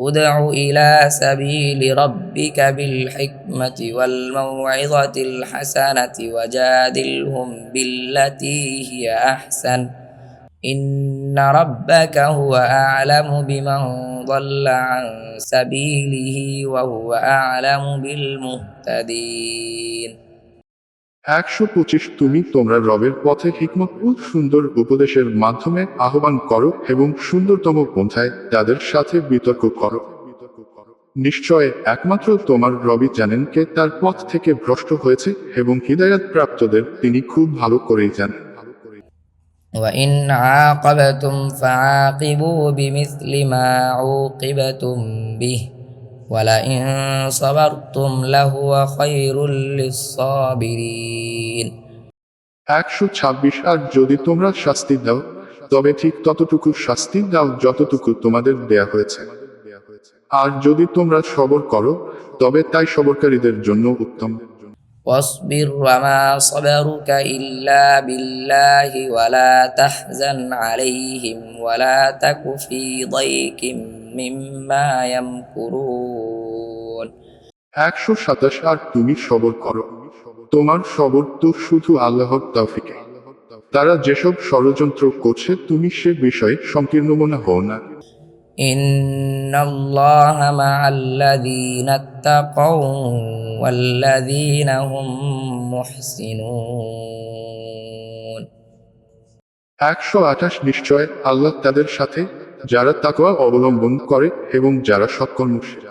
ادع إلى سبيل ربك بالحكمة والموعظة الحسنة وجادلهم بالتي هي أحسن. إن ربك هو أعلم بمن ضل عن سبيله وهو أعلم بالمهتدين. একশো পঁচিশ তুমি তোমরা রবের পথে হিকমত ও সুন্দর উপদেশের মাধ্যমে আহ্বান করো এবং সুন্দরতম পন্থায় তাদের সাথে বিতর্ক করো নিশ্চয় একমাত্র তোমার রবি জানেন কে তার পথ থেকে ভ্রষ্ট হয়েছে এবং হৃদয়াত প্রাপ্তদের তিনি খুব ভালো করেই জানেন وإن عاقبتم فعاقبوا بمثل ما عوقبتم به ولئن صبرتم لهو خير للصابرين একশো ছাব্বিশ আর যদি তোমরা শাস্তি দাও তবে ঠিক ততটুকু শাস্তি দাও যতটুকু তোমাদের দেয়া হয়েছে আর যদি তোমরা সবর করো তবে তাই সবরকারীদের জন্য উত্তম واصبر وما صبرك إلا بالله ولا تحزن عليهم ولا تك في ضيق مما يمكرون একশো সাতাশ আর তুমি সবর করো তোমার সবর তো শুধু আল্লাহর তৌফিকে তারা যেসব ষড়যন্ত্র করছে তুমি সে বিষয়ে সংকীর্ণ মনে হও না إن الله مع الذين اتقوا والذين هم محسنون একশো আঠাশ নিশ্চয় আল্লাহ তাদের সাথে যারা তাকওয়া অবলম্বন করে এবং যারা সৎকর্মশীল